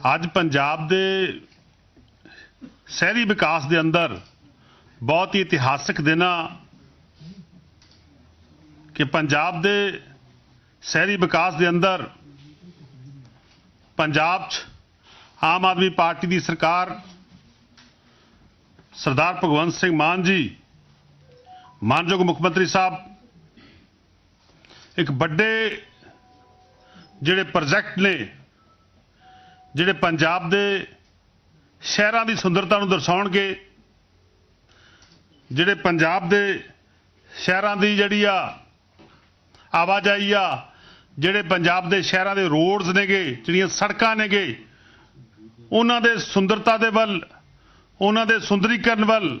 ਅੱਜ ਪੰਜਾਬ ਦੇ ਸ਼ਹਿਰੀ ਵਿਕਾਸ ਦੇ ਅੰਦਰ ਬਹੁਤ ਹੀ ਇਤਿਹਾਸਕ ਦਿਨ ਆ ਕਿ ਪੰਜਾਬ ਦੇ ਸ਼ਹਿਰੀ ਵਿਕਾਸ ਦੇ ਅੰਦਰ ਪੰਜਾਬ 'ਚ ਆਮ ਆਦਮੀ ਪਾਰਟੀ ਦੀ ਸਰਕਾਰ ਸਰਦਾਰ ਭਗਵੰਤ ਸਿੰਘ ਮਾਨ ਜੀ, ਮਾਨਯੋਗ ਮੁੱਖ ਮੰਤਰੀ ਸਾਹਿਬ, ਇੱਕ ਵੱਡੇ ਜਿਹੜੇ ਪ੍ਰੋਜੈਕਟ ਨੇ ਜਿਹੜੇ ਪੰਜਾਬ ਦੇ ਸ਼ਹਿਰਾਂ ਦੀ ਸੁੰਦਰਤਾ ਨੂੰ ਦਰਸਾਉਣਗੇ, ਜਿਹੜੇ ਪੰਜਾਬ ਦੇ ਸ਼ਹਿਰਾਂ ਦੀ ਜਿਹੜੀ ਆ ਆਵਾਜਾਈ ਆ, ਜਿਹੜੇ ਪੰਜਾਬ ਦੇ ਸ਼ਹਿਰਾਂ ਦੇ ਰੋਡਸ ਨੇਗੇ, ਜਿਹੜੀਆਂ ਸੜਕਾਂ ਨੇਗੇ, ਉਹਨਾਂ ਦੇ ਸੁੰਦਰਤਾ ਦੇ ਵੱਲ, ਉਹਨਾਂ ਦੇ ਸੁੰਦਰੀਕਰਨ ਵੱਲ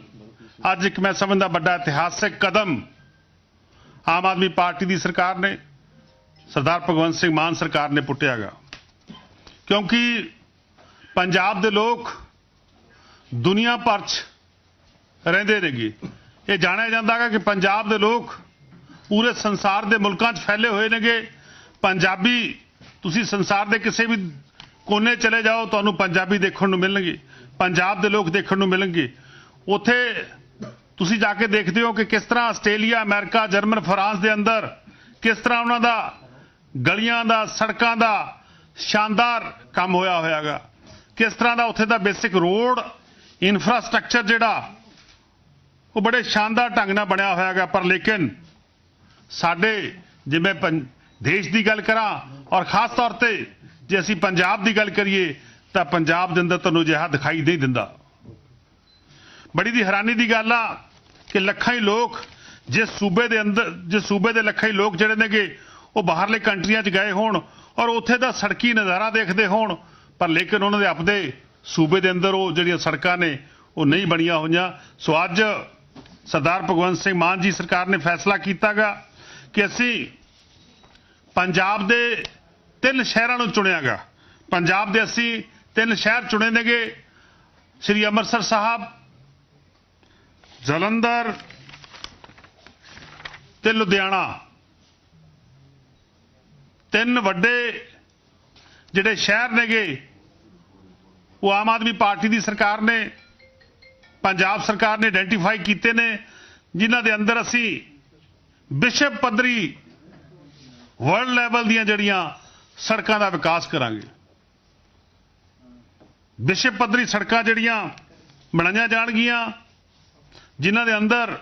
ਅੱਜ ਇੱਕ ਮੈਂ ਸਮਝਦਾ ਵੱਡਾ ਇਤਿਹਾਸਕ ਕਦਮ ਆਮ ਆਦਮੀ ਪਾਰਟੀ ਦੀ ਸਰਕਾਰ ਨੇ, ਸਰਦਾਰ ਭਗਵੰਤ ਸਿੰਘ ਮਾਨ ਸਰਕਾਰ ਨੇ ਪੁੱਟਿਆਗਾ। ਕਿਉਂਕਿ ਪੰਜਾਬ ਦੇ ਲੋਕ ਦੁਨੀਆ ਭਰ 'ਚ ਰਹਿੰਦੇ ਨੇਗੇ। ਇਹ ਜਾਣਿਆ ਜਾਂਦਾ ਹੈ ਕਿ ਪੰਜਾਬ ਦੇ ਲੋਕ ਪੂਰੇ ਸੰਸਾਰ ਦੇ ਮੁਲਕਾਂ 'ਚ ਫੈਲੇ ਹੋਏ ਨੇਗੇ। ਪੰਜਾਬੀ, ਤੁਸੀਂ ਸੰਸਾਰ ਦੇ ਕਿਸੇ ਵੀ ਕੋਨੇ ਚਲੇ ਜਾਓ, ਤੁਹਾਨੂੰ ਪੰਜਾਬੀ ਦੇਖਣ ਨੂੰ ਮਿਲਣਗੇ। ਪੰਜਾਬ ਦੇ ਲੋਕ ਦੇਖਣ ਨੂੰ ਮਿਲਣਗੇ। ਉੱਥੇ ਤੁਸੀਂ ਜਾ ਕੇ ਦੇਖਦੇ ਹੋ ਕਿ ਕਿਸ ਤਰ੍ਹਾਂ ਆਸਟ੍ਰੇਲੀਆ, ਅਮਰੀਕਾ, ਜਰਮਨ, ਫਰਾਂਸ ਦੇ ਅੰਦਰ ਕਿਸ ਤਰ੍ਹਾਂ ਉਹਨਾਂ ਦਾ ਗਲੀਆਂ ਦਾ, ਸੜਕਾਂ ਦਾ ਸ਼ਾਨਦਾਰ ਕੰਮ ਹੋਇਆ ਹੋਇਆਗਾ। ਕਿਸ ਤਰ੍ਹਾਂ ਦਾ ਉੱਥੇ ਦਾ ਬੇਸਿਕ ਰੋਡ ਇਨਫਰਾਸਟ੍ਰਕਚਰ ਜਿਹੜਾ, ਉਹ ਬੜੇ ਸ਼ਾਨਦਾਰ ਢੰਗ ਨਾਲ ਬਣਿਆ ਹੋਇਆਗਾ। ਪਰ ਲੇਕਿਨ ਸਾਡੇ ਜਿਵੇਂ ਪੰ- ਦੇਸ਼ ਦੀ ਗੱਲ ਕਰਾਂ ਔਰ ਖਾਸ ਤੌਰ ਤੇ ਜੇ ਅਸੀਂ ਪੰਜਾਬ ਦੀ ਗੱਲ ਕਰੀਏ, ਤਾਂ ਪੰਜਾਬ ਦੇ ਅੰਦਰ ਤੁਹਾਨੂੰ ਜਿਹਾ ਦਿਖਾਈ ਨਹੀਂ ਦਿੰਦਾ। ਬੜੀ ਦੀ ਹੈਰਾਨੀ ਦੀ ਗੱਲ ਆ ਕਿ ਲੱਖਾਂ ਹੀ ਲੋਕ ਜਿਸ ਸੂਬੇ ਦੇ ਅੰਦਰ ਜਿਸ ਸੂਬੇ ਦੇ ਲੱਖਾਂ ਹੀ ਲੋਕ ਜਿਹੜੇ ਨੇਗੇ, ਉਹ ਬਾਹਰਲੇ ਕੰਟਰੀਆਂ 'ਚ ਗਏ ਹੋਣ ਔਰ ਉੱਥੇ ਦਾ ਸੜਕੀ ਨਜ਼ਾਰਾ ਦੇਖਦੇ ਹੋਣ, ਪਰ ਲੇਕਿਨ ਉਹਨਾਂ ਦੇ ਆਪਦੇ ਸੂਬੇ ਦੇ ਅੰਦਰ ਉਹ ਜਿਹੜੀਆਂ ਸੜਕਾਂ ਨੇ, ਉਹ ਨਹੀਂ ਬਣੀਆਂ ਹੋਈਆਂ। ਸੋ ਅੱਜ ਸਰਦਾਰ ਭਗਵੰਤ ਸਿੰਘ ਮਾਨ ਜੀ ਸਰਕਾਰ ਨੇ ਫੈਸਲਾ ਕੀਤਾਗਾ ਕਿ ਅਸੀਂ ਪੰਜਾਬ ਦੇ ਤਿੰਨ ਸ਼ਹਿਰਾਂ ਨੂੰ ਚੁਣਿਆਗਾ। ਪੰਜਾਬ ਦੇ ਅਸੀਂ ਤਿੰਨ ਸ਼ਹਿਰ ਚੁਣੇ ਨੇਗੇ। ਸ੍ਰੀ ਅੰਮ੍ਰਿਤਸਰ ਸਾਹਿਬ, ਜਲੰਧਰ ਤੇ ਲੁਧਿਆਣਾ। ਤਿੰਨ ਵੱਡੇ ਜਿਹੜੇ ਸ਼ਹਿਰ ਨੇਗੇ, ਉਹ ਆਮ ਆਦਮੀ ਪਾਰਟੀ ਦੀ ਸਰਕਾਰ ਨੇ, ਪੰਜਾਬ ਸਰਕਾਰ ਨੇ ਆਇਡੈਂਟੀਫਾਈ ਕੀਤੇ ਨੇ, ਜਿਨ੍ਹਾਂ ਦੇ ਅੰਦਰ ਅਸੀਂ ਵਿਸ਼ਵ ਪੱਧਰੀ ਵਰਲਡ ਲੈਵਲ ਦੀਆਂ ਜਿਹੜੀਆਂ ਸੜਕਾਂ ਦਾ ਵਿਕਾਸ ਕਰਾਂਗੇ। ਵਿਸ਼ਵ ਪੱਧਰੀ ਸੜਕਾਂ ਜਿਹੜੀਆਂ ਬਣਾਈਆਂ ਜਾਣਗੀਆਂ, ਜਿਨ੍ਹਾਂ ਦੇ ਅੰਦਰ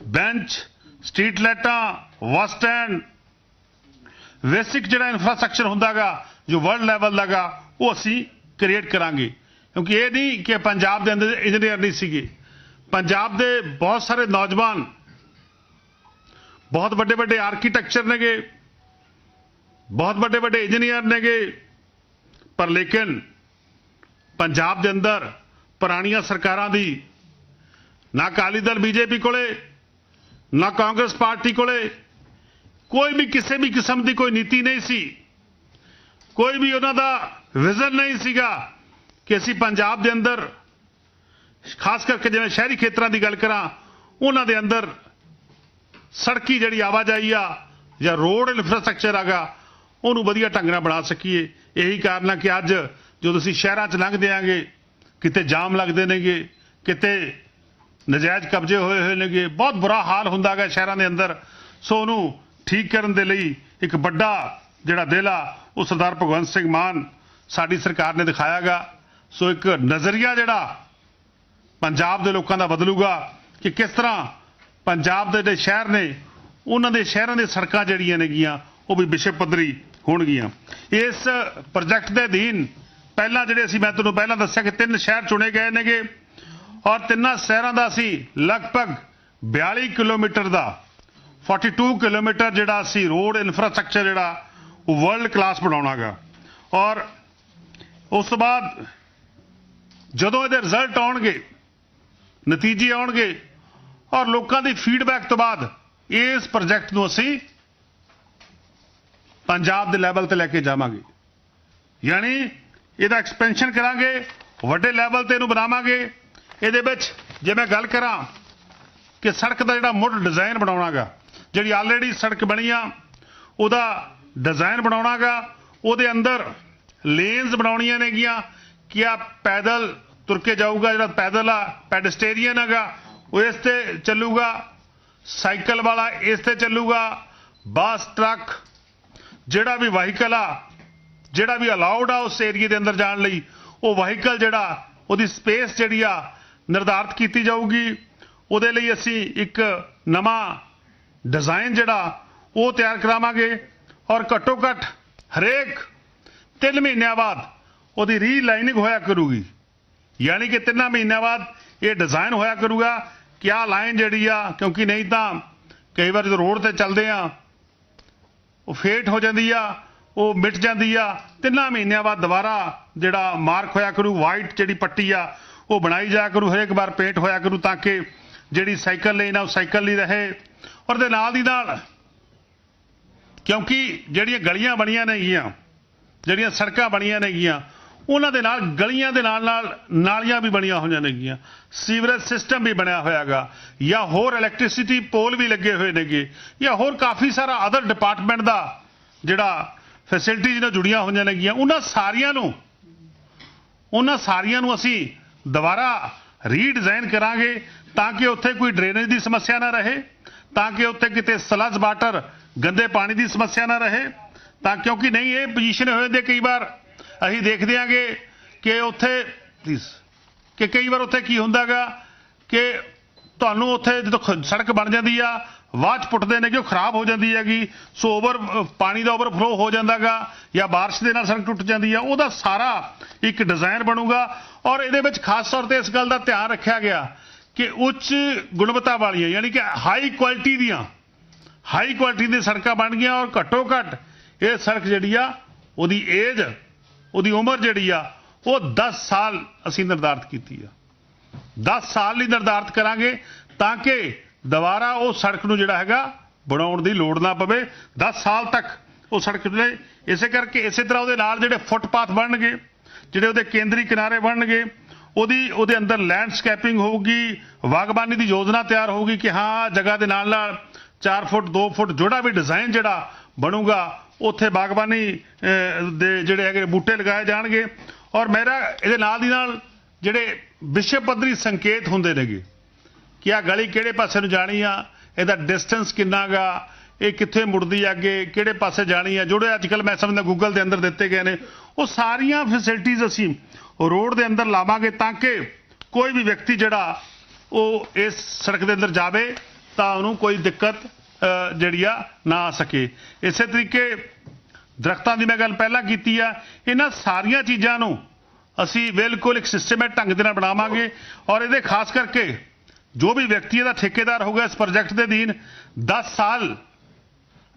ਬੈਂਚ, ਸਟਰੀਟ ਲਾਈਟਾਂ, ਬੱਸ ਸਟੈਂਡ ਬੇਸਿਕ ਜਿਹੜਾ ਇਨਫਰਾਸਟ੍ਰਕਚਰ ਹੁੰਦਾਗਾ, ਜੋ ਵਰਲਡ ਲੈਵਲ ਦਾਗਾ, ਉਹ ਅਸੀਂ ਕ੍ਰੀਏਟ ਕਰਾਂਗੇ। ਕਿਉਂਕਿ ਇਹ ਨਹੀਂ ਕਿ ਪੰਜਾਬ ਦੇ ਅੰਦਰ ਇੰਜੀਨੀਅਰ ਨਹੀਂ ਸੀਗੇ। ਪੰਜਾਬ ਦੇ ਬਹੁਤ ਸਾਰੇ ਨੌਜਵਾਨ, ਬਹੁਤ ਵੱਡੇ ਵੱਡੇ ਆਰਕੀਟੈਕਚਰ ਨੇਗੇ, ਬਹੁਤ ਵੱਡੇ ਵੱਡੇ ਇੰਜੀਨੀਅਰ ਨੇਗੇ, ਪਰ ਲੇਕਿਨ ਪੰਜਾਬ ਦੇ ਅੰਦਰ ਪੁਰਾਣੀਆਂ ਸਰਕਾਰਾਂ ਦੀ, ਨਾ ਅਕਾਲੀ ਦਲ ਬੀਜੇਪੀ ਕੋਲੇ, ਨਾ ਕਾਂਗਰਸ ਪਾਰਟੀ ਕੋਲੇ ਕੋਈ ਵੀ ਕਿਸੇ ਵੀ ਕਿਸਮ ਦੀ ਕੋਈ ਨੀਤੀ ਨਹੀਂ ਸੀ। ਕੋਈ ਵੀ ਉਹਨਾਂ ਦਾ ਵਿਜ਼ਨ ਨਹੀਂ ਸੀਗਾ ਕਿ ਅਸੀਂ ਪੰਜਾਬ ਦੇ ਅੰਦਰ, ਖਾਸ ਕਰਕੇ ਜਿਵੇਂ ਸ਼ਹਿਰੀ ਖੇਤਰਾਂ ਦੀ ਗੱਲ ਕਰਾਂ, ਉਹਨਾਂ ਦੇ ਅੰਦਰ ਸੜਕੀ ਜਿਹੜੀ ਆਵਾਜਾਈ ਆ ਜਾਂ ਰੋਡ ਇਨਫਰਾਸਟ੍ਰਕਚਰ ਆਗਾ, ਉਹਨੂੰ ਵਧੀਆ ਢੰਗ ਨਾਲ ਬਣਾ ਸਕੀਏ। ਇਹੀ ਕਾਰਨ ਆ ਕਿ ਅੱਜ ਜਦੋਂ ਅਸੀਂ ਸ਼ਹਿਰਾਂ 'ਚ ਲੰਘਦੇ ਆਂਗੇ, ਕਿਤੇ ਜਾਮ ਲੱਗਦੇ ਨੇਗੇ, ਕਿਤੇ ਨਜਾਇਜ਼ ਕਬਜ਼ੇ ਹੋਏ ਹੋਏ ਨੇਗੇ, ਬਹੁਤ ਬੁਰਾ ਹਾਲ ਹੁੰਦਾਗਾ ਸ਼ਹਿਰਾਂ ਦੇ ਅੰਦਰ। ਸੋ ਉਹਨੂੰ ਠੀਕ ਕਰਨ ਦੇ ਲਈ ਇੱਕ ਵੱਡਾ ਜਿਹੜਾ ਦਿਲ ਆ, ਉਹ ਸਰਦਾਰ ਭਗਵੰਤ ਸਿੰਘ ਮਾਨ ਸਾਡੀ ਸਰਕਾਰ ਨੇ ਦਿਖਾਇਆਗਾ। ਸੋ ਇੱਕ ਨਜ਼ਰੀਆ ਜਿਹੜਾ ਪੰਜਾਬ ਦੇ ਲੋਕਾਂ ਦਾ ਬਦਲੂਗਾ ਕਿ ਕਿਸ ਤਰ੍ਹਾਂ ਪੰਜਾਬ ਦੇ ਜਿਹੜੇ ਸ਼ਹਿਰ ਨੇ, ਉਹਨਾਂ ਦੇ ਸ਼ਹਿਰਾਂ ਦੇ ਸੜਕਾਂ ਜਿਹੜੀਆਂ ਨੇਗੀਆਂ, ਉਹ ਵੀ ਵਿਸ਼ਵ ਪੱਧਰੀ ਹੋਣਗੀਆਂ। ਇਸ ਪ੍ਰੋਜੈਕਟ ਦੇ ਅਧੀਨ ਪਹਿਲਾਂ ਜਿਹੜੇ ਅਸੀਂ, ਮੈਂ ਤੁਹਾਨੂੰ ਪਹਿਲਾਂ ਦੱਸਿਆ ਕਿ ਤਿੰਨ ਸ਼ਹਿਰ ਚੁਣੇ ਗਏ ਨੇਗੇ ਔਰ ਤਿੰਨਾਂ ਸ਼ਹਿਰਾਂ ਦਾ ਅਸੀਂ ਲਗਭਗ 42 ਕਿਲੋਮੀਟਰ ਦਾ 42 ਕਿਲੋਮੀਟਰ ਜਿਹੜਾ ਅਸੀਂ ਰੋਡ ਇਨਫਰਾਸਟ੍ਰਕਚਰ ਜਿਹੜਾ, ਉਹ ਵਰਲਡ ਕਲਾਸ ਬਣਾਉਣਾਗਾ। ਔਰ ਉਸ ਤੋਂ ਬਾਅਦ ਜਦੋਂ ਇਹਦੇ ਰਿਜ਼ਲਟ ਆਉਣਗੇ, ਨਤੀਜੇ ਆਉਣਗੇ, ਔਰ ਲੋਕਾਂ ਦੀ ਫੀਡਬੈਕ ਤੋਂ ਬਾਅਦ ਇਸ ਪ੍ਰੋਜੈਕਟ ਨੂੰ ਅਸੀਂ ਪੰਜਾਬ ਦੇ ਲੈਵਲ ਤੇ ਲੈ ਕੇ ਜਾਵਾਂਗੇ। ਯਾਨੀ ਇਹਦਾ ਐਕਸਪੈਂਸ਼ਨ ਕਰਾਂਗੇ, ਵੱਡੇ ਲੈਵਲ ਤੇ ਇਹਨੂੰ ਬਣਾਵਾਂਗੇ। ਇਹਦੇ ਵਿੱਚ ਜੇ ਮੈਂ ਗੱਲ ਕਰਾਂ ਕਿ ਸੜਕ ਦਾ ਜਿਹੜਾ ਮੁੱਢ ਡਿਜ਼ਾਈਨ ਬਣਾਉਣਾਗਾ ਜਿਹੜੀ ਆਲਰੇਡੀ ਸੜਕ ਬਣੀ ਆ, ਉਹਦਾ ਡਿਜ਼ਾਈਨ ਬਣਾਉਣਾਗਾ ਉਹਦੇ ਅੰਦਰ ਲੇਨਸ ਬਣਾਉਣੀਆਂ ਨੇਗੀਆਂ ਕਿ ਆ ਪੈਦਲ ਤੁਰ ਕੇ ਜਾਊਗਾ, ਜਿਹੜਾ ਪੈਦਲ ਆ ਪੈਡਸਟੇਰੀਅਨ ਹੈਗਾ, ਉਹ ਇਸ ਤੇ ਚੱਲੂਗਾ, ਸਾਈਕਲ ਵਾਲਾ ਇਸ ਤੇ ਚੱਲੂਗਾ ਬੱਸ ਟਰੱਕ ਜਿਹੜਾ ਵੀ ਵਾਹੀਕਲ ਆ, ਜਿਹੜਾ ਵੀ ਅਲਾਉਡ ਆ ਉਸ ਏਰੀਏ ਦੇ ਅੰਦਰ ਜਾਣ ਲਈ, ਉਹ ਵਾਹੀਕਲ ਜਿਹੜਾ, ਉਹਦੀ ਸਪੇਸ ਜਿਹੜੀ ਆ, ਨਿਰਧਾਰਤ ਕੀਤੀ ਜਾਊਗੀ। ਉਹਦੇ ਲਈ ਅਸੀਂ ਇੱਕ ਨਵਾਂ ਡਿਜ਼ਾਈਨ ਜਿਹੜਾ, ਉਹ ਤਿਆਰ ਕਰਾਵਾਂਗੇ ਔਰ ਘੱਟੋ ਘੱਟ ਹਰੇਕ 3 ਮਹੀਨਿਆਂ ਬਾਅਦ ਉਹਦੀ ਰੀਲਾਈਨਿੰਗ ਹੋਇਆ ਕਰੂਗੀ। ਯਾਨੀ ਕਿ ਤਿੰਨਾਂ ਮਹੀਨਿਆਂ ਬਾਅਦ ਇਹ ਡਿਜ਼ਾਈਨ ਹੋਇਆ ਕਰੂਗਾ ਕਿ ਆਹ ਲਾਈਨ ਜਿਹੜੀ ਆ, ਕਿਉਂਕਿ ਨਹੀਂ ਤਾਂ ਕਈ ਵਾਰ ਜਦੋਂ ਰੋਡ ਤੇ ਚੱਲਦੇ ਆ, ਉਹ ਫੇਟ ਹੋ ਜਾਂਦੀ ਆ, ਉਹ ਮਿਟ ਜਾਂਦੀ ਆ, ਤਿੰਨਾਂ ਮਹੀਨਿਆਂ ਬਾਅਦ ਦੁਬਾਰਾ ਜਿਹੜਾ ਮਾਰਕ ਹੋਇਆ ਕਰੂ ਵਾਈਟ ਜਿਹੜੀ ਪੱਟੀ ਆ, ਉਹ ਬਣਾਈ ਜਾਇਆ ਕਰੂ, ਹਰੇਕ ਵਾਰ ਪੇਂਟ ਹੋਇਆ ਕਰੂ ਤਾਂ ਕਿ ਜਿਹੜੀ ਸਾਈਕਲ ਲੇਨ ਆ, ਉਹ ਸਾਈਕਲ ਲਈ ਰਹੇ। ਔਰ ਦੇ ਨਾਲ ਦੀ ਨਾਲ। ਕਿਉਂਕਿ ਜਿਹੜੀਆਂ ਗਲੀਆਂ ਬਣੀਆਂ ਨੇਗੀਆਂ ਜਿਹੜੀਆਂ ਸੜਕਾਂ ਬਣੀਆਂ ਨੇਗੀਆਂ ਉਹਨਾਂ ਦੇ ਨਾਲ, ਗਲੀਆਂ ਦੇ ਨਾਲ ਨਾਲ ਨਾਲੀਆਂ ਵੀ ਬਣੀਆਂ ਹੋਈਆਂ ਨੇਗੀਆਂ ਸੀਵਰੇਜ ਸਿਸਟਮ ਵੀ ਬਣਿਆ ਹੋਇਆਗਾ ਜਾਂ ਹੋਰ ਇਲੈਕਟ੍ਰਿਸਿਟੀ ਪੋਲ ਵੀ ਲੱਗੇ ਹੋਏ ਨੇਗੇ ਜਾਂ ਹੋਰ ਕਾਫੀ ਸਾਰਾ ਅਦਰ ਡਿਪਾਰਟਮੈਂਟ ਦਾ ਜਿਹੜਾ ਫੈਸਿਲਿਟੀਜ਼ ਨਾਲ ਜੁੜੀਆਂ ਹੋਈਆਂ ਨੇਗੀਆਂ ਉਹਨਾਂ ਸਾਰੀਆਂ ਨੂੰ, ਉਹਨਾਂ ਸਾਰੀਆਂ ਨੂੰ ਅਸੀਂ ਦੁਬਾਰਾ ਰੀਡਿਜ਼ਾਈਨ ਕਰਾਂਗੇ ਤਾਂ ਕਿ ਉੱਥੇ ਕੋਈ ਡਰੇਨੇਜ ਦੀ ਸਮੱਸਿਆ ਨਾ ਰਹੇ। ਤਾਂ ਕਿ ਉੱਥੇ ਕਿਤੇ ਸਲਜ ਵਾਟਰ, ਗੰਦੇ ਪਾਣੀ ਦੀ ਸਮੱਸਿਆ ਨਾ ਰਹੇ। ਤਾਂ ਕਿਉਂਕਿ ਨਹੀਂ, ਇਹ ਪੋਜੀਸ਼ਨ ਹੋਏ ਹੁੰਦੇ ਕਈ ਵਾਰ। ਅਸੀਂ ਦੇਖਦੇ ਆਂਗੇ ਕਿ ਉੱਥੇ ਪਲੀਜ਼ ਕਿ ਕਈ ਵਾਰ ਉੱਥੇ ਕੀ ਹੁੰਦਾਗਾ ਕਿ ਤੁਹਾਨੂੰ ਉੱਥੇ ਜਦੋਂ ਖ- ਸੜਕ ਬਣ ਜਾਂਦੀ ਆ ਵਾਚ ਪੁੱਟਦੇ ਨੇ ਕਿ ਉਹ ਖਰਾਬ ਹੋ ਜਾਂਦੀ ਹੈਗੀ। ਸੋ ਓਵਰ ਪਾਣੀ ਦਾ ਓਵਰਫਲੋ ਹੋ ਜਾਂਦਾਗਾ ਜਾਂ ਬਾਰਿਸ਼ ਦੇ ਨਾਲ ਸੜਕ ਟੁੱਟ ਜਾਂਦੀ ਆ, ਉਹਦਾ ਸਾਰਾ ਇੱਕ ਡਿਜ਼ਾਈਨ ਬਣੂਗਾ। ਔਰ ਇਹਦੇ ਵਿੱਚ ਖਾਸ ਤੌਰ ਤੇ ਇਸ ਗੱਲ ਦਾ ਧਿਆਨ ਰੱਖਿਆ ਗਿਆ ਕਿ ਉੱਚ ਗੁਣਵੱਤਾ ਵਾਲੀਆਂ, ਯਾਨੀ ਕਿ ਹਾਈ ਕੁਆਲਿਟੀ ਦੀਆਂ ਹਾਈ ਕੁਆਲਿਟੀ ਦੀਆਂ ਸੜਕਾਂ ਬਣ ਗਈਆਂ ਔਰ ਘੱਟੋ ਘੱਟ ਇਹ ਸੜਕ ਜਿਹੜੀ ਆ, ਉਹਦੀ ਏਜ ਉਹਦੀ ਉਮਰ ਜਿਹੜੀ ਆ, ਉਹ 10 ਸਾਲ ਅਸੀਂ ਨਿਰਧਾਰਤ ਕੀਤੀ ਆ। 10 ਸਾਲ ਲਈ ਨਿਰਧਾਰਤ ਕਰਾਂਗੇ ਤਾਂ ਕਿ ਦੁਬਾਰਾ ਉਹ ਸੜਕ ਨੂੰ ਜਿਹੜਾ ਹੈਗਾ ਬਣਾਉਣ ਦੀ ਲੋੜ ਨਾ ਪਵੇ। 10 ਸਾਲ ਤੱਕ ਉਹ ਸੜਕ ਦੇ ਇਸੇ ਕਰਕੇ ਇਸੇ ਤਰ੍ਹਾਂ ਉਹਦੇ ਨਾਲ ਜਿਹੜੇ ਫੁੱਟਪਾਥ ਬਣਨਗੇ, ਜਿਹੜੇ ਉਹਦੇ ਕੇਂਦਰੀ ਕਿਨਾਰੇ ਬਣਨਗੇ ਉਹਦੀ, ਉਹਦੇ ਅੰਦਰ ਲੈਂਡਸਕੇਪਿੰਗ ਹੋਊਗੀ, ਬਾਗਬਾਨੀ ਦੀ ਯੋਜਨਾ ਤਿਆਰ ਹੋਊਗੀ ਕਿ ਹਾਂ, ਜਗ੍ਹਾ ਦੇ ਨਾਲ ਨਾਲ 4 ਫੁੱਟ 2 ਫੁੱਟ ਜਿਹੜਾ ਵੀ ਡਿਜ਼ਾਈਨ ਜਿਹੜਾ ਬਣੂਗਾ, ਉੱਥੇ ਬਾਗਬਾਨੀ ਦੇ ਜਿਹੜੇ ਹੈਗੇ ਬੂਟੇ ਲਗਾਏ ਜਾਣਗੇ। ਔਰ ਮੇਰਾ, ਇਹਦੇ ਨਾਲ ਦੀ ਨਾਲ ਜਿਹੜੇ ਵਿਸ਼ਵ ਪੱਧਰੀ ਸੰਕੇਤ ਹੁੰਦੇ ਨੇਗੇ, ਕਿ ਆ ਗਲੀ ਕਿਹੜੇ ਪਾਸੇ ਨੂੰ ਜਾਣੀ ਆ, ਇਹਦਾ ਡਿਸਟੈਂਸ ਕਿੰਨਾਗਾ ਇਹ ਕਿੱਥੇ ਮੁੜਦੀ ਆ, ਅੱਗੇ ਕਿਹੜੇ ਪਾਸੇ ਜਾਣੀ ਆ, ਜਿਹੜੇ ਅੱਜ ਕੱਲ ਮੈਂ ਸਮਝਦਾ ਗੂਗਲ ਦੇ ਅੰਦਰ ਦਿੱਤੇ ਗਏ ਨੇ, ਉਹ ਸਾਰੀਆਂ ਫੈਸਿਲਿਟੀਆਂ ਅਸੀਂ ਰੋਡ ਦੇ ਅੰਦਰ ਲਾਵਾਂਗੇ ਤਾਂ ਕਿ ਕੋਈ ਵੀ ਵਿਅਕਤੀ ਜਿਹੜਾ ਉਹ ਇਸ ਸੜਕ ਦੇ ਅੰਦਰ ਜਾਵੇ, ਤਾਂ ਉਹਨੂੰ ਕੋਈ ਦਿੱਕਤ ਜਿਹੜੀ ਆ ਨਾ ਆ ਸਕੇ। ਇਸੇ ਤਰੀਕੇ ਦਰਖਤਾਂ ਦੀ ਮੈਂ ਗੱਲ ਪਹਿਲਾਂ ਕੀਤੀ ਆ, ਇਹਨਾਂ ਸਾਰੀਆਂ ਚੀਜ਼ਾਂ ਨੂੰ ਅਸੀਂ ਬਿਲਕੁਲ ਇੱਕ ਸਿਸਟਮੈਟ ਢੰਗ ਦੇ ਨਾਲ ਬਣਾਵਾਂਗੇ ਔਰ ਇਹਦੇ ਖਾਸ ਕਰਕੇ ਜੋ ਵੀ ਵਿਅਕਤੀ ਇਹਦਾ ਠੇਕੇਦਾਰ ਹੋਊਗਾ ਇਸ ਪ੍ਰੋਜੈਕਟ ਦੇ ਅਧੀਨ 10 ਸਾਲ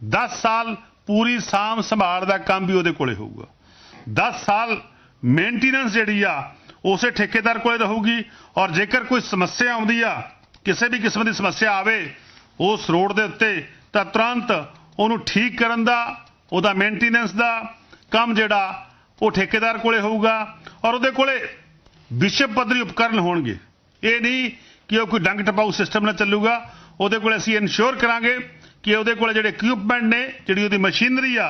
10 ਸਾਲ ਪੂਰੀ ਸਾਂਭ ਸੰਭਾਲ ਦਾ ਕੰਮ ਵੀ ਉਹਦੇ ਕੋਲੇ ਹੋਊਗਾ। 10 ਸਾਲ ਮੇਨਟੇਨੈਂਸ ਜਿਹੜੀ ਆ, ਉਸੇ ਠੇਕੇਦਾਰ ਕੋਲੇ ਰਹੂਗੀ ਔਰ ਜੇਕਰ ਕੋਈ ਸਮੱਸਿਆ ਆਉਂਦੀ ਆ, ਕਿਸੇ ਵੀ ਕਿਸਮ ਦੀ ਸਮੱਸਿਆ ਆਵੇ, ਉਸ ਰੋਡ ਦੇ ਉੱਤੇ ਤਾਂ ਤੁਰੰਤ ਉਹਨੂੰ ਠੀਕ ਕਰਨ ਦਾ, ਉਹਦਾ ਮੇਨਟੇਨੈਂਸ ਦਾ ਕੰਮ ਜਿਹੜਾ, ਉਹ ਠੇਕੇਦਾਰ ਕੋਲੇ ਹੋਊਗਾ ਔਰ ਉਹਦੇ ਕੋਲੇ ਵਿਸ਼ਵ ਪੱਧਰੀ ਉਪਕਰਨ ਹੋਣਗੇ। ਇਹ ਨਹੀਂ ਕਿ ਉਹ ਕੋਈ ਡੰਗ ਟਪਾਊ ਸਿਸਟਮ ਨਾਲ ਚੱਲੂਗਾ, ਉਹਦੇ ਕੋਲ ਅਸੀਂ ਇਨਸ਼ੋਰ ਕਰਾਂਗੇ ਕਿ ਉਹਦੇ ਕੋਲ ਜਿਹੜੇ ਇਕਵਿਪਮੈਂਟ ਨੇ, ਜਿਹੜੀ ਉਹਦੀ ਮਸ਼ੀਨਰੀ ਆ,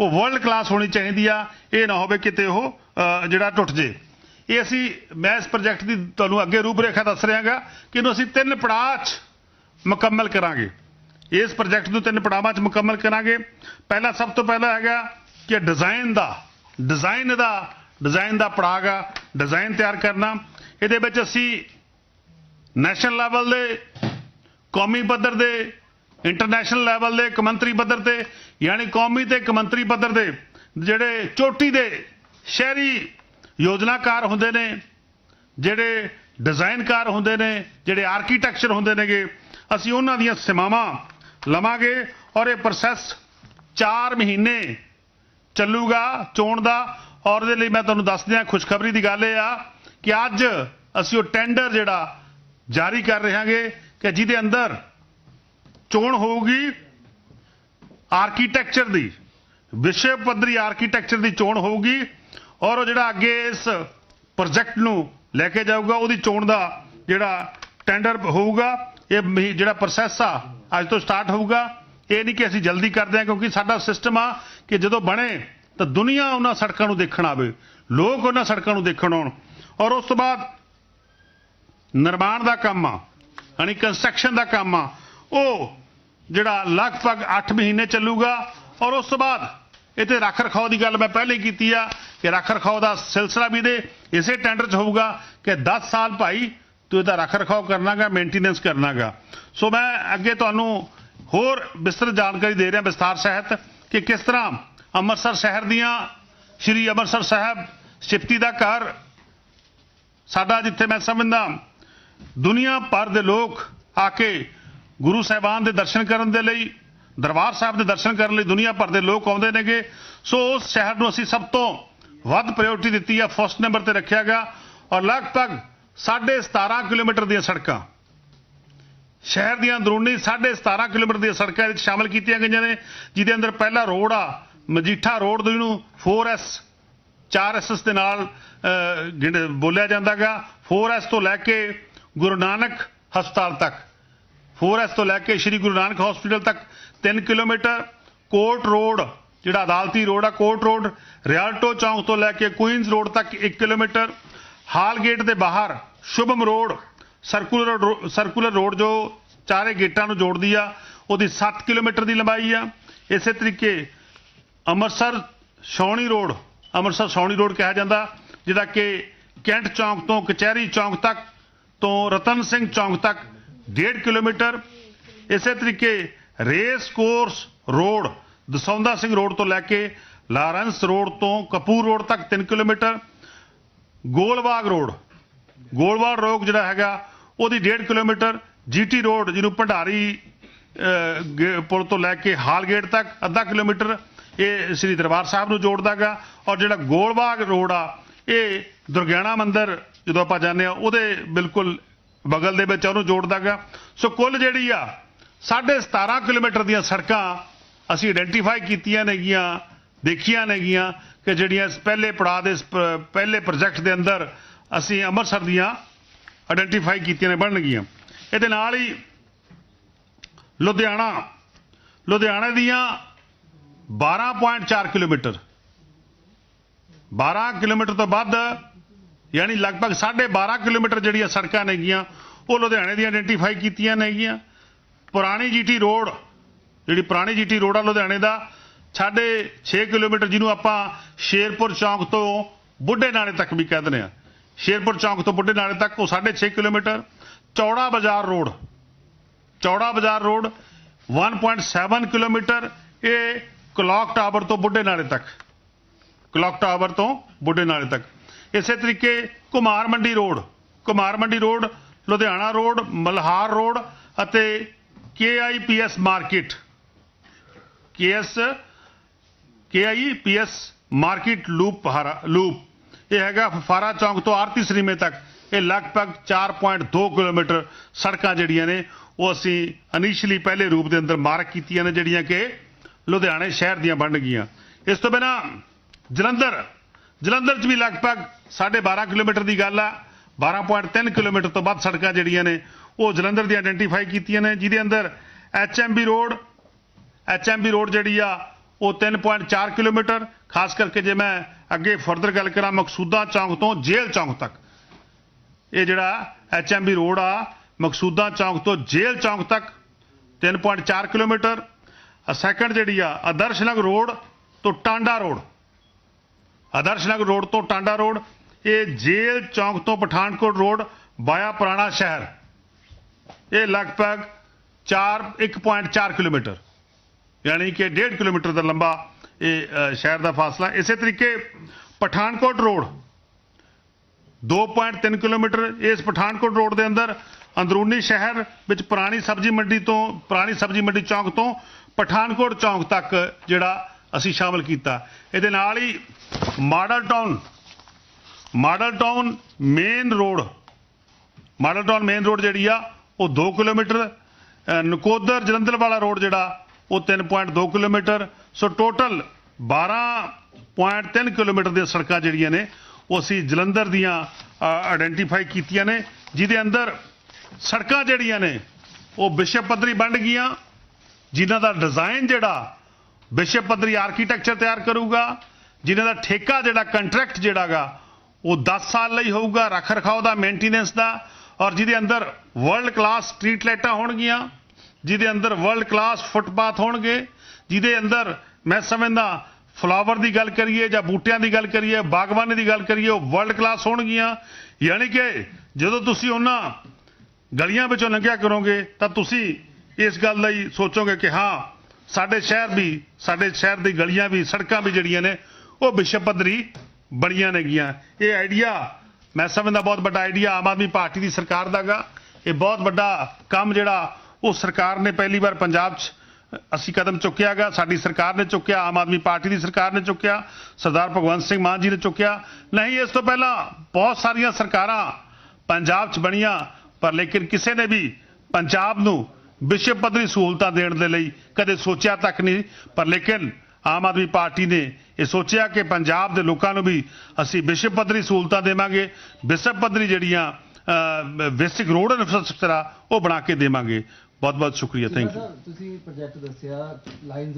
ਉਹ ਵਰਲਡ ਕਲਾਸ ਹੋਣੀ ਚਾਹੀਦੀ ਆ। ਇਹ ਨਾ ਹੋਵੇ ਕਿਤੇ ਉਹ ਜਿਹੜਾ ਟੁੱਟ ਜੇ। ਇਹ ਅਸੀਂ, ਮੈਂ ਇਸ ਪ੍ਰੋਜੈਕਟ ਦੀ ਤੁਹਾਨੂੰ ਅੱਗੇ ਰੂਪਰੇਖਾ ਦੱਸ ਰਿਹਾਗਾ ਕਿ ਇਹਨੂੰ ਅਸੀਂ ਤਿੰਨ ਪੜਾਅ 'ਚ ਮੁਕੰਮਲ ਕਰਾਂਗੇ। ਇਸ ਪ੍ਰੋਜੈਕਟ ਨੂੰ ਤਿੰਨ ਪੜਾਵਾਂ 'ਚ ਮੁਕੰਮਲ ਕਰਾਂਗੇ। ਪਹਿਲਾ ਸਭ ਤੋਂ ਪਹਿਲਾ ਹੈਗਾ ਕਿ ਡਿਜ਼ਾਈਨ ਦਾ ਡਿਜ਼ਾਈਨ ਦਾ ਡਿਜ਼ਾਈਨ ਦਾ ਪੜਾਅ ਗਾ ਡਿਜ਼ਾਈਨ ਤਿਆਰ ਕਰਨਾ। ਇਹਦੇ ਵਿੱਚ ਅਸੀਂ ਨੈਸ਼ਨਲ ਲੈਵਲ ਦੇ, ਕੌਮੀ ਪੱਧਰ ਦੇ ਇੰਟਰਨੈਸ਼ਨਲ ਲੈਵਲ ਦੇ ਕਮੰਤਰੀ ਪੱਧਰ ਤੇ, ਯਾਨੀ ਕੌਮੀ ਤੇ ਕਮੰਤਰੀ ਪੱਧਰ ਦੇ, ਜਿਹੜੇ ਚੋਟੀ ਦੇ ਸ਼ਹਿਰੀ ਯੋਜਨਾਕਾਰ ਹੁੰਦੇ ਨੇ, ਜਿਹੜੇ ਡਿਜ਼ਾਈਨਕਾਰ ਹੁੰਦੇ ਨੇ, ਜਿਹੜੇ ਆਰਕੀਟੈਕਚਰ ਹੁੰਦੇ ਨੇਗੇ, ਅਸੀਂ ਉਹਨਾਂ ਦੀਆਂ ਸਿਮਾਵਾਂ ਲਵਾਂਗੇ ਔਰ ਇਹ ਪ੍ਰੋਸੈਸ 4 ਮਹੀਨੇ ਚੱਲੂਗਾ ਚੋਣ ਦਾ ਔਰ ਇਹਦੇ ਲਈ ਮੈਂ ਤੁਹਾਨੂੰ ਦੱਸ ਦਿਆਂ, ਖੁਸ਼ਖਬਰੀ ਦੀ ਗੱਲ ਇਹ ਆ ਕਿ ਅੱਜ ਅਸੀਂ ਉਹ ਟੈਂਡਰ ਜਿਹੜਾ ਜਾਰੀ ਕਰ ਰਹੇ ਹਾਂਗੇ ਕਿ ਜਿਹਦੇ ਅੰਦਰ ਚੋਣ ਹੋਊਗੀ ਆਰਕੀਟੈਕਚਰ ਦੀ, ਵਿਸ਼ਵ ਪੱਧਰੀ ਆਰਕੀਟੈਕਚਰ ਦੀ ਚੋਣ ਹੋਊਗੀ ਔਰ ਉਹ ਜਿਹੜਾ ਅੱਗੇ ਇਸ ਪ੍ਰੋਜੈਕਟ ਨੂੰ ਲੈ ਕੇ ਜਾਊਗਾ, ਉਹਦੀ ਚੋਣ ਦਾ ਜਿਹੜਾ ਟੈਂਡਰ ਹੋਊਗਾ, ਇਹ ਜਿਹੜਾ ਪ੍ਰੋਸੈਸ ਆ, ਅੱਜ ਤੋਂ ਸਟਾਰਟ ਹੋਊਗਾ। ਇਹ ਨਹੀਂ ਕਿ ਅਸੀਂ ਜਲਦੀ ਕਰਦੇ ਹਾਂ, ਕਿਉਂਕਿ ਸਾਡਾ ਸਿਸਟਮ ਆ ਕਿ ਜਦੋਂ ਬਣੇ ਤਾਂ ਦੁਨੀਆ ਉਹਨਾਂ ਸੜਕਾਂ ਨੂੰ ਦੇਖਣ ਆਵੇ, ਲੋਕ ਉਹਨਾਂ ਸੜਕਾਂ ਨੂੰ ਦੇਖਣ ਆਉਣ। ਔਰ ਉਸ ਤੋਂ ਬਾਅਦ ਨਿਰਮਾਣ ਦਾ ਕੰਮ ਆ, ਯਾਨੀ ਕੰਸਟਰਕਸ਼ਨ ਦਾ ਕੰਮ ਆ ਉਹ ਜਿਹੜਾ ਲਗਭਗ 8 ਮਹੀਨੇ ਚੱਲੂਗਾ ਔਰ ਉਸ ਤੋਂ ਬਾਅਦ ਇੱਥੇ ਰੱਖ ਰਖਾਓ ਦੀ ਗੱਲ ਮੈਂ ਪਹਿਲੇ ਹੀ ਕੀਤੀ ਆ ਕਿ ਰੱਖ ਰਖਾਓ ਦਾ ਸਿਲਸਿਲਾ ਵੀ ਦੇ ਇਸੇ ਟੈਂਡਰ 'ਚ ਹੋਊਗਾ ਕਿ 10 ਸਾਲ ਭਾਈ ਤੂੰ ਇਹਦਾ ਰੱਖ ਰਖਾਓ ਕਰਨਾਗਾ ਮੇਨਟੇਨੈਂਸ ਕਰਨਾਗਾ। ਸੋ ਮੈਂ ਅੱਗੇ ਤੁਹਾਨੂੰ ਹੋਰ ਵਿਸਤ੍ਰਿਤ ਜਾਣਕਾਰੀ ਦੇ ਰਿਹਾ ਵਿਸਥਾਰ ਸਹਿਤ ਕਿ ਕਿਸ ਤਰ੍ਹਾਂ ਅੰਮ੍ਰਿਤਸਰ ਸ਼ਹਿਰ ਦੀਆਂ ਸ਼੍ਰੀ ਅੰਮ੍ਰਿਤਸਰ ਸਾਹਿਬ ਸਿਫਤੀ ਦਾ ਘਰ ਸਾਡਾ ਜਿੱਥੇ ਮੈਂ ਸਮਝਦਾ ਦੁਨੀਆ ਭਰ ਦੇ ਲੋਕ ਆ ਕੇ ਗੁਰੂ ਸਾਹਿਬਾਨ ਦੇ ਦਰਸ਼ਨ ਕਰਨ ਦੇ ਲਈ ਦਰਬਾਰ ਸਾਹਿਬ ਦੇ ਦਰਸ਼ਨ ਕਰਨ ਲਈ ਦੁਨੀਆ ਭਰ ਦੇ ਲੋਕ ਆਉਂਦੇ ਨੇਗੇ। ਸੋ ਉਸ ਸ਼ਹਿਰ ਨੂੰ ਅਸੀਂ ਸਭ ਤੋਂ ਵੱਧ ਪ੍ਰਾਇੋਰਟੀ ਦਿੱਤੀ ਆ ਫਸਟ ਨੰਬਰ ਤੇ ਰੱਖਿਆ ਗਿਆ ਔਰ ਲਗਭਗ 17.5 ਕਿਲੋਮੀਟਰ ਦੀਆਂ ਸੜਕਾਂ। ਸ਼ਹਿਰ ਦੀਆਂ ਅੰਦਰੂਨੀ 17.5 ਕਿਲੋਮੀਟਰ ਦੀਆਂ ਸੜਕਾਂ ਇਹਦੇ ਵਿੱਚ ਸ਼ਾਮਲ ਕੀਤੀਆਂ ਗਈਆਂ ਨੇ ਜਿਹਦੇ ਅੰਦਰ ਪਹਿਲਾ ਰੋਡ ਆ ਮਜੀਠਾ ਰੋਡ ਜਿਹਨੂੰ 4S 4SS ਦੇ ਨਾਲ ਅਹ, ਗਿਣ- ਬੋਲਿਆ ਜਾਂਦਾਗਾ 4S ਤੋਂ ਲੈ ਕੇ ਗੁਰੂ ਨਾਨਕ ਹਸਪਤਾਲ ਤੱਕ। 4S ਤੋਂ ਲੈ ਕੇ ਸ੍ਰੀ ਗੁਰੂ ਨਾਨਕ ਹਸਪੀਟਲ ਤੱਕ 3 ਕਿਲੋਮੀਟਰ ਕੋਰਟ ਰੋਡ, ਜਿਹੜਾ ਅਦਾਲਤੀ ਰੋਡ ਆ ਕੋਰਟ ਰੋਡ, ਰਿਆਲਟੋ ਚੌਂਕ ਤੋਂ ਲੈ ਕੇ ਕੁਈਨਜ਼ ਰੋਡ ਤੱਕ 1 ਕਿਲੋਮੀਟਰ, ਹਾਲ ਗੇਟ ਦੇ ਬਾਹਰ, ਸ਼ੁਭਮ ਰੋਡ, ਸਰਕੂਲਰ ਰੋ- ਸਰਕੂਲਰ ਰੋਡ ਜੋ ਚਾਰੇ ਗੇਟਾਂ ਨੂੰ ਜੋੜਦੀ ਆ, ਉਹਦੀ 7 ਕਿਲੋਮੀਟਰ ਦੀ ਲੰਬਾਈ ਆ। ਇਸੇ ਤਰੀਕੇ ਅੰਮ੍ਰਿਤਸਰ ਛਾਉਣੀ ਰੋਡ, ਅੰਮ੍ਰਿਤਸਰ ਛਾਉਣੀ ਰੋਡ ਕਿਹਾ ਜਾਂਦਾ ਜਿਹਦਾ ਕਿ ਕੈਂਟ ਚੌਂਕ ਤੋਂ ਕਚਹਿਰੀ ਚੌਂਕ ਤੱਕ ਤੋਂ ਰਤਨ ਸਿੰਘ ਚੌਂਕ ਤੱਕ 1.5 ਕਿਲੋਮੀਟਰ। ਇਸੇ ਤਰੀਕੇ race course road, Dasaunda Singh road ਤੋਂ ਲੈ ਕੇ ਲਾਰੈਂਸ ਰੋਡ ਤੋਂ ਕਪੂਰ ਰੋਡ ਤੱਕ 3 kilometre. Golbagh road Golbagh road ਜਿਹੜਾ ਹੈਗਾ, ਉਹਦੀ 1.5 ਕਿਲੋਮੀਟਰ। ਜੀਟੀ ਰੋਡ, ਜਿਹਨੂੰ ਭੰਡਾਰੀ ਗੇ- ਪੁਲ ਤੋਂ ਲੈ ਕੇ ਹਾਲਗੇਟ ਤੱਕ, ਅੱਧਾ ਕਿਲੋਮੀਟਰ। ਇਹ ਸ੍ਰੀ ਦਰਬਾਰ ਸਾਹਿਬ ਨੂੰ ਜੋੜਦਾਗਾ। ਔਰ ਜਿਹੜਾ ਗੋਲਬਾਗ ਰੋਡ ਆ, ਇਹ ਦੁਰਗਿਆਣਾ ਮੰਦਿਰ, ਜਦੋਂ ਆਪਾਂ ਜਾਂਦੇ ਆ ਉਹਦੇ ਬਿਲਕੁਲ ਬਗਲ ਦੇ ਵਿੱਚ ਉਹਨੂੰ ਜੋੜਦਾ ਜੋੜਦਾਗਾ ਸੋ ਕੁੱਲ ਜਿਹੜੀ ਆ 17.5 ਕਿਲੋਮੀਟਰ ਦੀਆਂ ਸੜਕਾਂ ਅਸੀਂ ਆਇਡੈਂਟੀਫਾਈ ਕੀਤੀਆਂ ਨੇਗੀਆਂ, ਦੇਖੀਆਂ ਨੇਗੀਆਂ ਕਿ ਜਿਹੜੀਆਂ ਪਹਿਲੇ ਪੜਾਅ ਦੇ ਇਸ ਪਹਿਲੇ ਪ੍ਰੋਜੈਕਟ ਦੇ ਅੰਦਰ ਅਸੀਂ ਅੰਮ੍ਰਿਤਸਰ ਦੀਆਂ ਆਇਡੈਂਟੀਫਾਈ ਕੀਤੀਆਂ ਨੇ, ਬਣਨਗੀਆਂ। ਇਹਦੇ ਨਾਲ ਹੀ ਲੁਧਿਆਣਾ ਲੁਧਿਆਣਾ ਦੀਆਂ 12.4 ਕਿਲੋਮੀਟਰ। 12 ਕਿਲੋਮੀਟਰ ਤੋਂ ਵੱਧ ਯਾਨੀ ਲਗਭਗ 12.5 ਕਿਲੋਮੀਟਰ ਜਿਹੜੀਆਂ ਸੜਕਾਂ ਨੇਗੀਆਂ, ਉਹ ਲੁਧਿਆਣੇ ਦੀਆਂ ਆਇਡੈਂਟੀਫਾਈ ਕੀਤੀਆਂ ਨੇਗੀਆਂ। ਪੁਰਾਣੀ ਜੀਟੀ ਰੋਡ, ਜਿਹੜੀ ਪੁਰਾਣੀ ਜੀਟੀ ਰੋਡ ਆ ਲੁਧਿਆਣੇ ਦਾ, ਸਾਢੇ 6 ਕਿਲੋਮੀਟਰ ਜਿਹਨੂੰ ਆਪਾਂ ਸ਼ੇਰਪੁਰ ਚੌਂਕ ਤੋਂ ਬੁੱਢੇ ਨਾਲੇ ਤੱਕ ਵੀ ਕਹਿ ਦਿੰਦੇ ਆ ਸ਼ੇਰਪੁਰ ਚੌਂਕ ਤੋਂ ਬੁੱਢੇ ਨਾਲੇ ਤੱਕ ਉਹ 6.5 ਕਿਲੋਮੀਟਰ। ਚੌੜਾ Bazaar road, Chaura Bazaar road 1.7 kilometre, ਇਹ ਕਲੌਕ ਟਾਵਰ ਤੋਂ ਬੁੱਢੇ ਨਾਲੇ ਤੱਕ। ਕਲੌਕ ਟਾਵਰ ਤੋਂ ਬੁੱਢੇ ਨਾਲੇ ਤੱਕ। ਇਸੇ ਤਰੀਕੇ Kumar Mandi road, Kumar Mandi road, Ludhiana road, Malhar road ਅਤੇ KIPS market. KS, KIPS market loop ਪਹਾਰਾ loop. ਇਹ ਹੈਗਾ ਫਾਰਾ ਚੌਂਕ ਤੋਂ ਆਰਤੀ ਸਰੀਮੇ ਤੱਕ। ਇਹ ਲਗਭਗ 4.2 ਕਿਲੋਮੀਟਰ ਸੜਕਾਂ ਜਿਹੜੀਆਂ ਨੇ, ਉਹ ਅਸੀਂ ਇਨੀਸ਼ੀਅਲੀ ਪਹਿਲੇ ਰੂਪ ਦੇ ਅੰਦਰ ਮਾਰਕ ਕੀਤੀਆਂ ਨੇ, ਜਿਹੜੀਆਂ ਕਿ ਲੁਧਿਆਣੇ ਸ਼ਹਿਰ ਦੀਆਂ ਬਣ ਗਈਆਂ। ਇਸ ਤੋਂ ਬਿਨਾ ਜਲੰਧਰ ਜਲੰਧਰ 'ਚ ਵੀ ਲਗਭਗ 12.5 ਕਿਲੋਮੀਟਰ ਦੀ ਗੱਲ ਆ। 12.3 ਕਿਲੋਮੀਟਰ ਤੋਂ ਵੱਧ ਸੜਕਾਂ ਜਿਹੜੀਆਂ ਨੇ, ਉਹ ਜਲੰਧਰ ਦੀ ਆਇਡੈਂਟੀਫਾਈ ਕੀਤੀਆਂ ਨੇ, ਜਿਹਦੇ ਅੰਦਰ ਐਚਐਮਬੀ ਰੋਡ ਐਚਐਮਬੀ ਰੋਡ ਜਿਹੜੀ ਆ, ਉਹ 3.4 ਕਿਲੋਮੀਟਰ, ਖਾਸ ਕਰਕੇ ਜੇ ਮੈਂ ਅੱਗੇ ਫਰਦਰ ਗੱਲ ਕਰਾਂ, ਮਕਸੂਦਾ ਚੌਂਕ ਤੋਂ ਜੇਲ੍ਹ ਚੌਂਕ ਤੱਕ। ਇਹ ਜਿਹੜਾ ਐਚਐਮਬੀ ਰੋਡ ਆ, ਮਕਸੂਦਾ ਚੌਂਕ ਤੋਂ ਜੇਲ੍ਹ ਚੌਂਕ ਤੱਕ 3.4 ਕਿਲੋਮੀਟਰ। ਸੈਕੰਡ ਜਿਹੜੀ ਆ, ਆਦਰਸ਼ ਨਗਰ ਰੋਡ ਤੋਂ ਟਾਂਡਾ ਰੋਡ। ਆਦਰਸ਼ ਨਗਰ ਰੋਡ ਤੋਂ ਟਾਂਡਾ ਰੋਡ, ਇਹ ਜੇਲ੍ਹ ਚੌਂਕ ਤੋਂ ਪਠਾਨਕੋਟ ਰੋਡ ਬਾਇਆ ਪੁਰਾਣਾ ਸ਼ਹਿਰ। ਇਹ ਲਗਭਗ 4 1.4 ਕਿਲੋਮੀਟਰ, ਯਾਨੀ ਕਿ 1.5 ਕਿਲੋਮੀਟਰ ਦਾ ਲੰਬਾ ਇਹ ਸ਼ਹਿਰ ਦਾ ਫਾਸਲਾ। ਇਸੇ ਤਰੀਕੇ ਪਠਾਨਕੋਟ ਰੋਡ 2.3 ਕਿਲੋਮੀਟਰ ਇਸ ਪਠਾਨਕੋਟ ਰੋਡ ਦੇ ਅੰਦਰ, ਅੰਦਰੂਨੀ ਸ਼ਹਿਰ ਵਿੱਚ ਪੁਰਾਣੀ ਸਬਜ਼ੀ ਮੰਡੀ ਤੋਂ, ਪੁਰਾਣੀ ਸਬਜ਼ੀ ਮੰਡੀ ਚੌਂਕ ਤੋਂ ਪਠਾਨਕੋਟ ਚੌਂਕ ਤੱਕ ਜਿਹੜਾ ਅਸੀਂ ਸ਼ਾਮਲ ਕੀਤਾ। ਇਹਦੇ ਨਾਲ ਹੀ model town model town main road, model town main road ਜਿਹੜੀ ਆ, ਉਹ 2 ਕਿਲੋਮੀਟਰ ਨਕੋਦਰ ਜਲੰਧਰ ਵਾਲਾ ਰੋਡ ਜਿਹੜਾ, ਉਹ 3.2 ਕਿਲੋਮੀਟਰ, ਸੋ ਟੋਟਲ 12.3 ਕਿਲੋਮੀਟਰ ਦੀਆਂ ਸੜਕਾਂ ਜਿਹੜੀਆਂ ਨੇ, ਉਹ ਅਸੀਂ ਜਲੰਧਰ ਦੀਆਂ ਆਇਡੈਂਟੀਫਾਈ ਕੀਤੀਆਂ ਨੇ, ਜਿਹਦੇ ਅੰਦਰ ਸੜਕਾਂ ਜਿਹੜੀਆਂ ਨੇ, ਉਹ ਵਿਸ਼ਵ ਪੱਧਰੀ ਬਣ ਗਈਆਂ, ਜਿਨ੍ਹਾਂ ਦਾ ਡਿਜ਼ਾਈਨ ਜਿਹੜਾ ਵਿਸ਼ਵ ਪੱਧਰੀ ਆਰਕੀਟੈਕਚਰ ਤਿਆਰ ਕਰੂਗਾ, ਜਿਨ੍ਹਾਂ ਦਾ ਠੇਕਾ ਜਿਹੜਾ ਕੰਟਰੈਕਟ ਜਿਹੜਾਗਾ ਉਹ 10 ਸਾਲ ਲਈ ਹੋਊਗਾ, ਰੱਖ ਰਖਾਓ ਦਾ ਮੇਨਟੇਨੈਂਸ ਦਾ, ਔਰ ਜਿਹਦੇ ਅੰਦਰ ਵਰਲਡ ਕਲਾਸ ਸਟਰੀਟ ਲਾਈਟਾਂ ਹੋਣਗੀਆਂ, ਜਿਹਦੇ ਅੰਦਰ ਵਰਲਡ ਕਲਾਸ ਫੁੱਟਪਾਥ ਹੋਣਗੇ, ਜਿਹਦੇ ਅੰਦਰ ਮੈਂ ਸਮਝਦਾ ਫਲਾਵਰ ਦੀ ਗੱਲ ਕਰੀਏ ਜਾਂ ਬੂਟਿਆਂ ਦੀ ਗੱਲ ਕਰੀਏ, ਬਾਗਬਾਨੀ ਦੀ ਗੱਲ ਕਰੀਏ, ਉਹ ਵਰਲਡ ਕਲਾਸ ਹੋਣਗੀਆਂ। ਯਾਨੀ ਕਿ ਜਦੋਂ ਤੁਸੀਂ ਉਹਨਾਂ ਗਲੀਆਂ ਵਿੱਚੋਂ ਲੰਘਿਆ ਕਰੋਗੇ, ਤਾਂ ਤੁਸੀਂ ਇਸ ਗੱਲ ਲਈ ਸੋਚੋਗੇ ਕਿ ਹਾਂ ਸਾਡੇ ਸ਼ਹਿਰ ਵੀ, ਸਾਡੇ ਸ਼ਹਿਰ ਦੀ ਗਲੀਆਂ ਵੀ, ਸੜਕਾਂ ਵੀ ਜਿਹੜੀਆਂ ਨੇ, ਉਹ ਵਿਸ਼ਵ ਪੱਧਰੀ ਬਣੀਆਂ ਨੇਗੀਆਂ। ਇਹ ਆਈਡੀਆ ਮੈਂ ਸਮਝਦਾ ਬਹੁਤ ਵੱਡਾ ਆਈਡੀਆ ਆਮ ਆਦਮੀ ਪਾਰਟੀ ਦੀ ਸਰਕਾਰ ਦਾਗਾ ਇਹ ਬਹੁਤ ਵੱਡਾ ਕੰਮ ਜਿਹੜਾ ਉਹ ਸਰਕਾਰ ਨੇ ਪਹਿਲੀ ਵਾਰ ਪੰਜਾਬ 'ਚ ਅਸੀਂ ਕਦਮ ਚੁੱਕਿਆਗਾ ਸਾਡੀ ਸਰਕਾਰ ਨੇ ਚੁੱਕਿਆ, ਆਮ ਆਦਮੀ ਪਾਰਟੀ ਦੀ ਸਰਕਾਰ ਨੇ ਚੁੱਕਿਆ, ਸਰਦਾਰ ਭਗਵੰਤ ਸਿੰਘ ਮਾਨ ਜੀ ਨੇ ਚੁੱਕਿਆ। ਨਹੀਂ, ਇਸ ਤੋਂ ਪਹਿਲਾਂ ਬਹੁਤ ਸਾਰੀਆਂ ਸਰਕਾਰਾਂ ਪੰਜਾਬ 'ਚ ਬਣੀਆਂ, ਪਰ ਲੇਕਿਨ ਕਿਸੇ ਨੇ ਵੀ ਪੰਜਾਬ ਨੂੰ ਵਿਸ਼ਵ ਪੱਧਰੀ ਸਹੂਲਤਾਂ ਦੇਣ ਦੇ ਲਈ ਕਦੇ ਸੋਚਿਆ ਤੱਕ ਨਹੀਂ। ਪਰ ਲੇਕਿਨ ਆਮ ਆਦਮੀ ਪਾਰਟੀ ਨੇ ਇਹ ਸੋਚਿਆ ਕਿ ਪੰਜਾਬ ਦੇ ਲੋਕਾਂ ਨੂੰ ਵੀ ਅਸੀਂ ਵਿਸ਼ਵ ਪੱਧਰੀ ਸਹੂਲਤਾਂ ਦੇਵਾਂਗੇ। ਵਿਸ਼ਵ ਪੱਧਰੀ ਜਿਹੜੀਆਂ ਬੇਸਿਕ ਰੋਡ ਇਨਫਰਾਸਟ੍ਰਕਚਰ ਆ, ਉਹ ਬਣਾ ਕੇ ਦੇਵਾਂਗੇ। ਬਹੁਤ ਬਹੁਤ ਸ਼ੁਕਰੀਆ। ਥੈਂਕ ਯੂ ਤੁਸੀਂ ਪ੍ਰੋਜੈਕਟ ਦੱਸਿਆ ਲਾਈਨਸ